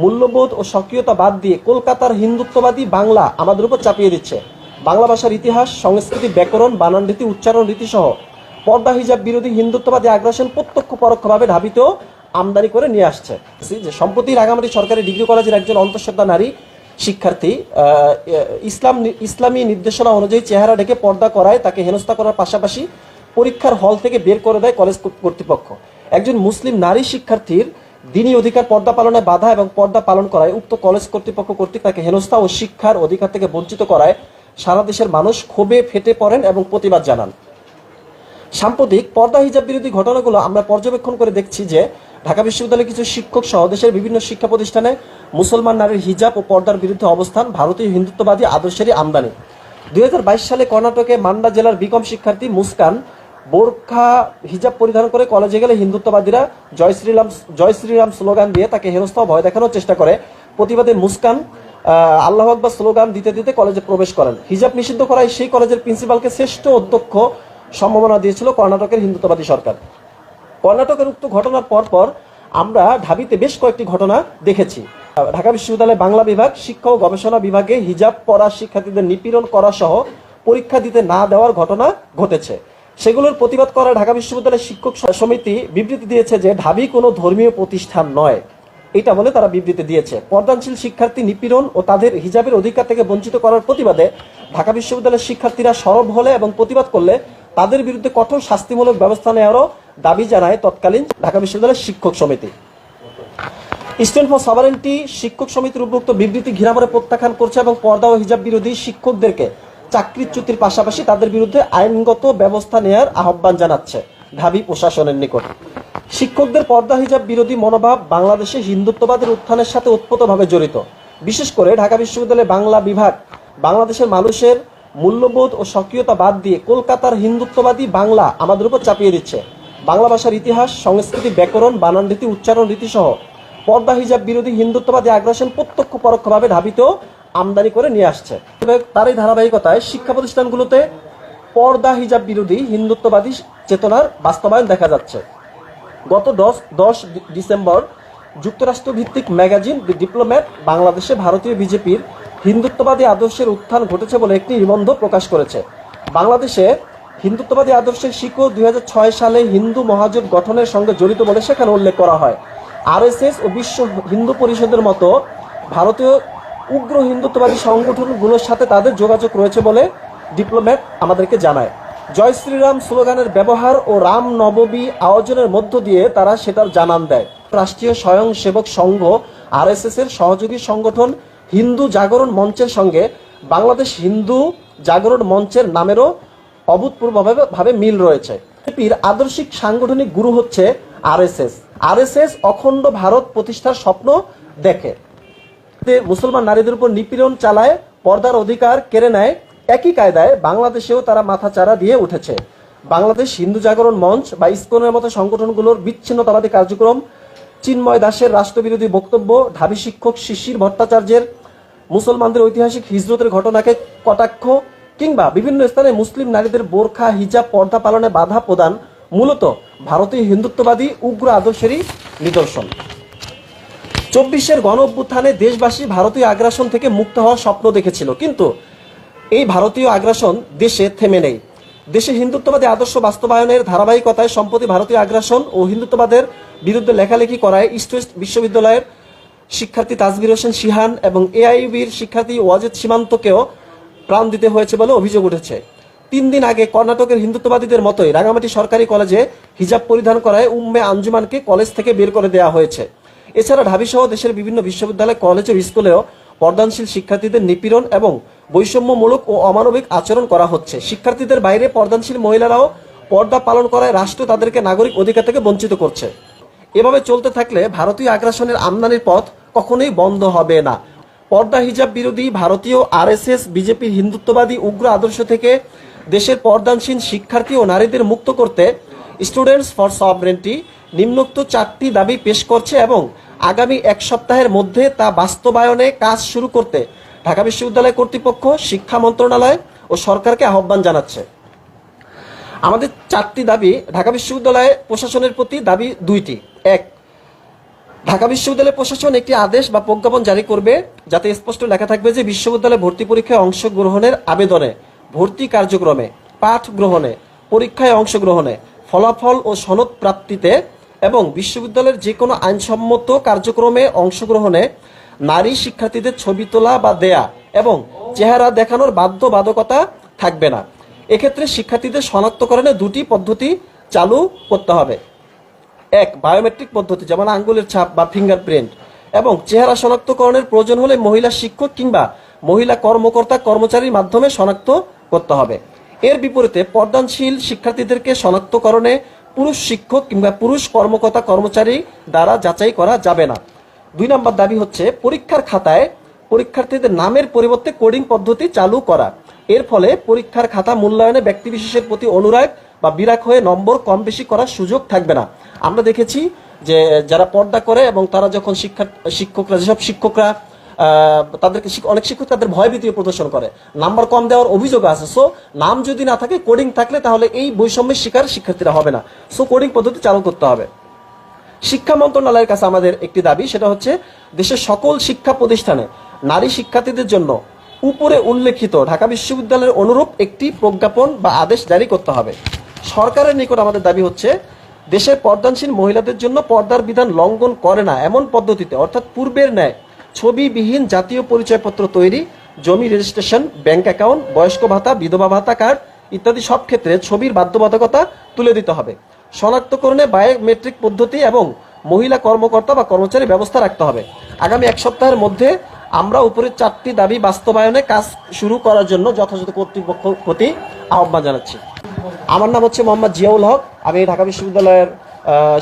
মূল্যবোধ ও সক্রিয়তা বাদ দিয়ে কলকাতার হিন্দুত্ববাদী বাংলা আমাদের উপর চাপিয়ে দিচ্ছে। বাংলা ভাষার ইতিহাস, সংস্কৃতি, ব্যাকরণ বানান রীতি উচ্চারণ রীতি সহ পর্দা হিজাব বিরোধী হিন্দুত্ববাদী আগ্রাসন প্রত্যক্ষ পরোক্ষভাবে ধাবিত আমদানি করে নিয়ে আসছে। যে সম্প্রতি রাঙামাটি সরকারি ডিগ্রি কলেজের একজন অন্তঃসত্ত্বা নারী, শিক্ষার্থী ইসলাম ইসলামী নির্দেশনা অনুযায়ী চেহারা ঢেকে পর্দা করায় তাকে হেনস্থা করার পাশাপাশি পরীক্ষার হল থেকে বের করে দেয় কলেজ কর্তৃপক্ষ। একজন মুসলিম নারী শিক্ষার্থীর দিনী অধিকার পর্দা পালনে বাধা এবং পর্দা পালন করায় উক্ত কলেজ কর্তৃপক্ষ কর্তৃক তাকে হেনস্থা ও শিক্ষার অধিকার থেকে বঞ্চিত করায় সারা দেশের মানুষ ক্ষোভে ফেটে পড়েন এবং প্রতিবাদ জানান। সাম্প্রতিক পর্দা হিজাব বিরোধী ঘটনাগুলো আমরা পর্যবেক্ষণ করে দেখছি যে ঢাকা বিশ্ববিদ্যালয়ের কিছু শিক্ষক সহ দেশের বিভিন্ন শিক্ষা প্রতিষ্ঠানে মুসলমান নারীর হিজাব ও পর্দার বিরুদ্ধে অবস্থান, ভারতীয় হিন্দুত্ববাদী আদর্শেরই আমদানি। দুই হাজার বাইশ সালে কর্ণাটকে মান্ডা জেলার বিকম শিক্ষার্থী মুস্কান বোরখা হিজাব পরিধান করে কলেজে গেলে হিন্দুত্ববাদীরা জয় শ্রীরাম জয় শ্রীরাম স্লোগান দিয়ে তাকে হেনস্থা ভয় দেখানোর চেষ্টা করে। প্রতিবাদে মুস্কান আল্লাহ আকবর স্লোগান দিতে দিতে কলেজে প্রবেশ করেন। হিজাব নিষিদ্ধ করায় সেই কলেজের প্রিন্সিপালকে শ্রেষ্ঠ অধ্যক্ষ সম্ভাবনা দিয়েছিল কর্ণাটকের হিন্দুত্ববাদী সরকার। কর্ণাটকের উক্ত ঘটনার পর পর আমরা ঢাবিতে বেশ কয়েকটি ঘটনা দেখেছি। ঢাকা বিশ্ববিদ্যালয় বাংলা বিভাগ, শিক্ষা ও গবেষণা বিভাগে হিজাব পড়া শিক্ষার্থীদের নিপীড়ন করা সহ পরীক্ষা দিতে না দেওয়ার ঘটনা ঘটেছে। সেগুলোর প্রতিবাদ করা ঢাকা বিশ্ববিদ্যালয়ের শিক্ষক সমিতি বিবৃতি দিয়েছে যে ঢাবি কোনো ধর্মীয় প্রতিষ্ঠান নয়। এটা বলে তারা বিবৃতি দিয়েছে। পর্দানশীল শিক্ষার্থী নিপীড়ন ও তাদের হিজাবের অধিকার থেকে বঞ্চিত করার প্রতিবাদে ঢাকা বিশ্ববিদ্যালয়ের শিক্ষার্থীরা সরব হলে এবং প্রতিবাদ করলে তাদের বিরুদ্ধে কঠোর শাস্তিমূলক ব্যবস্থা নেওয়ারও দাবি জানায় তৎকালীন ঢাকা বিশ্ববিদ্যালয়ের শিক্ষক সমিতি। স্টুডেন্ট ফর সভারেন্টি শিক্ষক সমিতির উপযুক্ত বিবৃতি ঘিরামরে প্রত্যাখ্যান করছে এবং পর্দা ও হিজাব বিরোধী শিক্ষকদেরকে চাকরিচ্যুতির পাশাপাশি তাদের বিরুদ্ধে আইনগত ব্যবস্থা নেয়ার আহ্বান জানাচ্ছে ঢাবি প্রশাসনের নিকট। শিক্ষকদের পর্দা হিজাব বিরোধী মনোভাব বাংলাদেশে হিন্দুত্ববাদের উত্থানের সাথে ওতপ্রোতভাবে জড়িত। বিশেষ করে ঢাকা বিশ্ববিদ্যালয়ে বাংলা বিভাগ, বাংলাদেশের মানুষের মূল্যবোধ ও সক্রিয়তা বাদ দিয়ে কলকাতার হিন্দুত্ববাদী বাংলা আমাদের উপর চাপিয়ে দিচ্ছে। বাংলা ভাষার ইতিহাস, সংস্কৃতি, ব্যাকরণ বানান রীতি উচ্চারণ রীতি সহ পর্দা হিজাব বিরোধী হিন্দুত্ববাদী আগ্রাসন প্রত্যক্ষ পরোক্ষভাবে ঢাবিতেও আমদানি করে নিয়ে আসছে। তবে তারই ধারাবাহিকতায় শিক্ষা প্রতিষ্ঠানগুলোতে পর্দা হিজাব বিরোধী হিন্দুত্ববাদী চেতনার বাস্তবায়ন দেখা যাচ্ছে। গত দশ দশ ডিসেম্বর যুক্তরাষ্ট্র ভিত্তিক ম্যাগাজিন ডিপ্লোম্যাট বাংলাদেশে ভারতীয় বিজেপির হিন্দুত্ববাদী আদর্শের উত্থান ঘটেছে বলে একটি নিবন্ধ প্রকাশ করেছে। বাংলাদেশে হিন্দুত্ববাদী আদর্শের শিকড় দুই সালে হিন্দু মহাজোট গঠনের সঙ্গে জড়িত বলে সেখানে উল্লেখ করা হয়। আরএসএস ও বিশ্ব হিন্দু পরিষদের মতো ভারতীয় উগ্র হিন্দুত্ববাদী সংগঠনগুলোর সাথে তাদের যোগাযোগ রয়েছে বলে ডিপ্লোম্যাট আমাদেরকে জানায়। জয় শ্রীরাম স্লোগানের ব্যবহার ও রাম নবমী আয়োজনের মধ্য দিয়ে তারা সেটার জানান দেয়। রাষ্ট্রীয় স্বয়ংসেবক সংঘ, আরএসএস এর সহযোগী সংগঠন হিন্দু জাগরণ মঞ্চের সঙ্গে বাংলাদেশ হিন্দু জাগরণ মঞ্চের নামেরও অভূতপূর্বভাবে ভাবে মিল রয়েছে। বিজেপির আদর্শিক সাংগঠনিক গুরু হচ্ছে আরএসএস। আরএসএস অখণ্ড ভারত প্রতিষ্ঠার স্বপ্ন দেখে। মুসলমান নারীদের উপর নিপীড়ন চালায়, পর্দার অধিকার কেড়ে নেয়। একই কায়দায় বাংলাদেশেও তারা মাথাচাড়া দিয়ে উঠেছে। বাংলাদেশ হিন্দু জাগরণ মঞ্চ বা ইসকনের মতো সংগঠনগুলোর বিচ্ছিন্নতাবাদী কার্যক্রম, চিন্ময় দাসের রাষ্ট্রবিরোধী বক্তব্য, ঢাবি শিক্ষক শিশির ভট্টাচার্যের, মুসলমানদের ঐতিহাসিক হিজরতের ঘটনাকে কটাক্ষ, কিংবা বিভিন্ন স্থানে মুসলিম নারীদের বোরখা, হিজাব, পর্দা পালনে বাধা প্রদান, মূলত ভারতীয় হিন্দুত্ববাদী উগ্র আদর্শেরই নিদর্শন। চব্বিশের গণ অভ্যুত্থানে দেশবাসী ভারতীয় আগ্রাসন থেকে মুক্ত হওয়ার স্বপ্ন দেখেছিল, কিন্তু এই ভারতীয় আগ্রাসন দেশে থেমে নেই। দেশে হিন্দুত্ববাদী আদর্শ বাস্তবায়নের ধারাবাহিকতায় সম্প্রতি ভারতীয় আগ্রাসন ও হিন্দুত্ববাদের বিরুদ্ধে লেখালেখি করায় ইস্ট ওয়েস্ট বিশ্ববিদ্যালয়ের শিক্ষার্থী তাজবির হোসেন সিহান এবং এআইবির শিক্ষার্থী ওয়াজেদ সীমান্তকেও প্রাণ দিতে হয়েছে বলে অভিযোগ উঠেছে। তিন দিন আগে কর্ণাটকের হিন্দুত্ববাদীদের মতোই রাঙামাটি সরকারি কলেজে হিজাব পরিধান করায় উম্মে আঞ্জুমানকে কলেজ থেকে বের করে দেওয়া হয়েছে। এছাড়া ঢাবি সহ দেশের বিভিন্ন বিশ্ববিদ্যালয়, কলেজ ও স্কুলেও পর্দানশীল শিক্ষার্থীদের নিপীড়ন এবং বৈষম্যমূলক ও অমানবিক আচরণ করা হচ্ছে। শিক্ষার্থীদের বাইরে পর্দানশীল মহিলারাও পর্দা পালন করায় রাষ্ট্র তাদেরকে নাগরিক অধিকার থেকে বঞ্চিত করছে। এভাবে চলতে থাকলে ভারতীয় আগ্রাসনের আমদানির পথ কখনোই বন্ধ হবে না। পর্দা হিজাব বিরোধী ভারতীয় আরএসএস বিজেপির হিন্দুত্ববাদী উগ্র আদর্শ থেকে দেশের পর্দানশীল শিক্ষার্থী ও নারীদের মুক্ত করতে স্টুডেন্টস ফর সভরেন্টি নিম্নোক্ত চারটি দাবি পেশ করছে এবং আগামী এক সপ্তাহের মধ্যে তা বাস্তবায়নে কাজ শুরু করতে ঢাকা বিশ্ববিদ্যালয় কর্তৃপক্ষ, শিক্ষা মন্ত্রণালয় ও সরকারকে আহ্বান জানাচ্ছে। আমাদের চারটি দাবি ঢাকা বিশ্ববিদ্যালয় প্রশাসনের প্রতি দাবি দুইটি। এক, ঢাকা বিশ্ববিদ্যালয় প্রশাসন একটি আদেশ বা প্রজ্ঞাপন জারি করবে যাতে স্পষ্ট লেখা থাকবে যে বিশ্ববিদ্যালয়ে ভর্তি পরীক্ষায় অংশগ্রহণের আবেদনে, ভর্তি কার্যক্রমে, পাঠ গ্রহণে, পরীক্ষায় অংশগ্রহণে, ফলাফল ও সনদ প্রাপ্তিতে এবং বিশ্ববিদ্যালয়ের যে কোনো আইনসম্মত কার্যক্রমে অংশগ্রহণে নারী শিক্ষার্থীদের ছবি তোলা বা দেয়া এবং চেহারা দেখানোর বাধ্যবাধকতা থাকবে না। এক্ষেত্রে শিক্ষার্থীদের শনাক্তকরণে দুটি পদ্ধতি চালু করতে হবে। এক, বায়োমেট্রিক পদ্ধতি, যেমন আঙ্গুলের ছাপ বা ফিঙ্গারপ্রিন্ট। এবং চেহারা শনাক্তকরণের প্রয়োজন হলে মহিলা শিক্ষক কিংবা মহিলা কর্মকর্তা কর্মচারীর মাধ্যমে শনাক্ত করতে হবে। এর বিপরীতে পর্দানশীল শিক্ষার্থীদেরকে শনাক্তকরণে পুরুষ শিক্ষক কিংবা পুরুষ কর্মকর্তা, কর্মচারী দ্বারা যাচাই করা যাবে না। দুই নম্বর দাবি হচ্ছে পরীক্ষার খাতায় পরীক্ষার্থীদের নামের পরিবর্তে কোডিং পদ্ধতি চালু করা। এর ফলে পরীক্ষার খাতা মূল্যায়নে ব্যক্তিবিশেষের প্রতি অনুরাগ বা বিরাগ হয়ে নম্বর কম বেশি করার সুযোগ থাকবে না। আমরা দেখেছি যে, যারা পর্দা করে এবং তারা যখন শিক্ষা শিক্ষকরা, যেসব শিক্ষকরা তাদেরকে অনেক শিক্ষক তাদের ভয়ভীতি প্রদর্শন করে। নাম্বার কম দেওয়ার অভিযোগ আছে। সো নাম যদি না থাকে কোডিং থাকলে তাহলে এই বৈষম্যের শিকার শিক্ষার্থীরা হবে না। সো কোডিং পদ্ধতি চালু করতে হবে। শিক্ষা মন্ত্রণালয়ের কাছে আমাদের একটি দাবি, সেটা হচ্ছে দেশের সকল শিক্ষা প্রতিষ্ঠানে নারী শিক্ষার্থীদের জন্য উপরে উল্লেখিত ঢাকা বিশ্ববিদ্যালয়ের অনুরূপ একটি প্রজ্ঞাপন বা আদেশ জারি করতে হবে। সরকারের নিকট আমাদের দাবি হচ্ছে, দেশের পর্দানশীল মহিলাদের জন্য পর্দার বিধান লঙ্ঘন করে না এমন পদ্ধতিতে, অর্থাৎ পূর্বের ন্যায় ছবিবিহীন জাতীয় পরিচয়পত্র তৈরি, জমি রেজিস্ট্রেশন ব্যাংক অ্যাকাউন্ট বয়স্ক ভাতা, বিধবা ভাতা কার্ড ইত্যাদি সব ক্ষেত্রে ছবির বাধ্যবাধকতা তুলে দিতে হবে। শনাক্তকরণে বায়োমেট্রিক পদ্ধতি এবং মহিলা কর্মকর্তা বা কর্মচারী ব্যবস্থা রাখতে হবে। আগামী এক সপ্তাহের মধ্যে আমরা উপরের চারটি দাবি বাস্তবায়নে কাজ শুরু করার জন্য যথাযথ কর্তৃপক্ষ প্রতি আহ্বান জানাচ্ছি। আমার নাম হচ্ছে মোহাম্মদ জিয়াউল হক। আমি ঢাকা বিশ্ববিদ্যালয়ের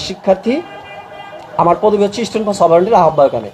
শিক্ষার্থী। আমার পদবি হচ্ছে স্টুডেন্ট ফর সভারেন্টির আহ্বায়ক আমি।